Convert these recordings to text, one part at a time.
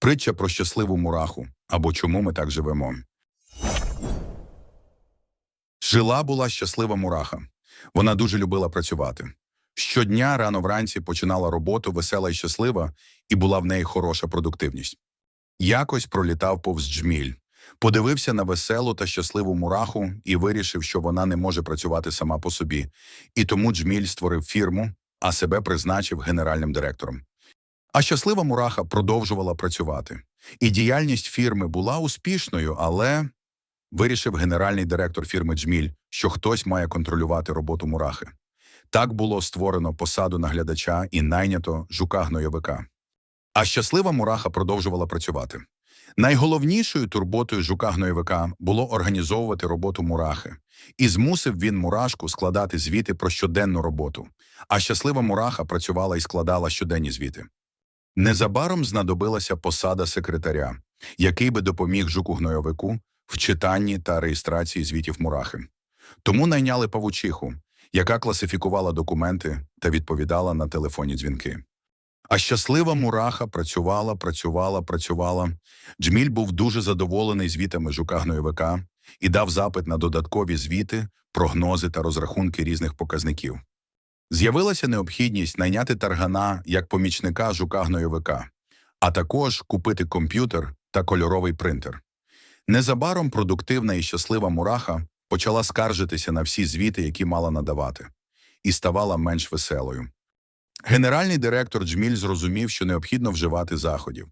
Притча про щасливу мураху або чому ми так живемо. Жила була щаслива мураха. Вона дуже любила працювати. Щодня рано вранці починала роботу весела і щаслива, і була в неї хороша продуктивність. Якось пролітав повз джміль, подивився на веселу та щасливу мураху і вирішив, що вона не може працювати сама по собі. І тому джміль створив фірму, а себе призначив генеральним директором. А щаслива мураха продовжувала працювати. І діяльність фірми була успішною, але вирішив генеральний директор фірми Джміль, що хтось має контролювати роботу мурахи. Так було створено посаду наглядача і найнято жука-гнойовика. А щаслива мураха продовжувала працювати. Найголовнішою турботою жука-гнойовика було організовувати роботу мурахи. І змусив він мурашку складати звіти про щоденну роботу. А щаслива мураха працювала і складала щоденні звіти. Незабаром знадобилася посада секретаря, який би допоміг жуку-гнойовику в читанні та реєстрації звітів мурахи. Тому найняли павучиху, яка класифікувала документи та відповідала на телефонні дзвінки. А щаслива мураха працювала, працювала, працювала. Джміль був дуже задоволений звітами жука-гнойовика і дав запит на додаткові звіти, прогнози та розрахунки різних показників. З'явилася необхідність найняти таргана як помічника жука-гнойовика, а також купити комп'ютер та кольоровий принтер. Незабаром продуктивна і щаслива мураха почала скаржитися на всі звіти, які мала надавати, і ставала менш веселою. Генеральний директор Джміль зрозумів, що необхідно вживати заходів.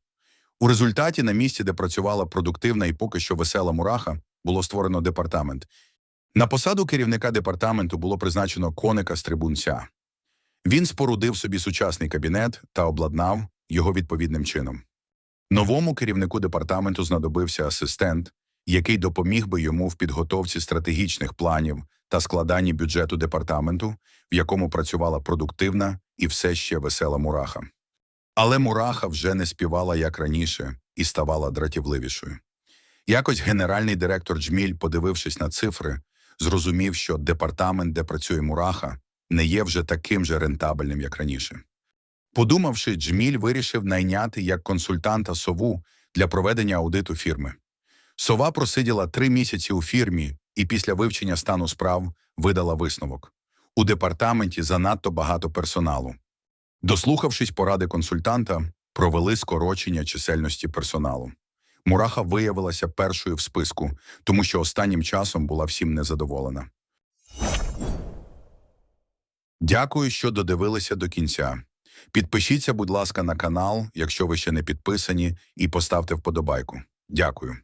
У результаті на місці, де працювала продуктивна і поки що весела мураха, було створено департамент. На посаду керівника департаменту було призначено коника Стрибунця. Він спорудив собі сучасний кабінет та обладнав його відповідним чином. Новому керівнику департаменту знадобився асистент, який допоміг би йому в підготовці стратегічних планів та складанні бюджету департаменту, в якому працювала продуктивна і все ще весела мураха. Але мураха вже не співала як раніше і ставала дратівливішою. Якось генеральний директор Джміль, подивившись на цифри, зрозумів, що департамент, де працює мураха, не є вже таким же рентабельним, як раніше. Подумавши, Джміль вирішив найняти як консультанта сову для проведення аудиту фірми. Сова просиділа три місяці у фірмі і після вивчення стану справ видала висновок. У департаменті занадто багато персоналу. Дослухавшись поради консультанта, провели скорочення чисельності персоналу. Мураха виявилася першою в списку, тому що останнім часом була всім незадоволена. Дякую, що додивилися до кінця. Підпишіться, будь ласка, на канал, якщо ви ще не підписані, і поставте вподобайку. Дякую.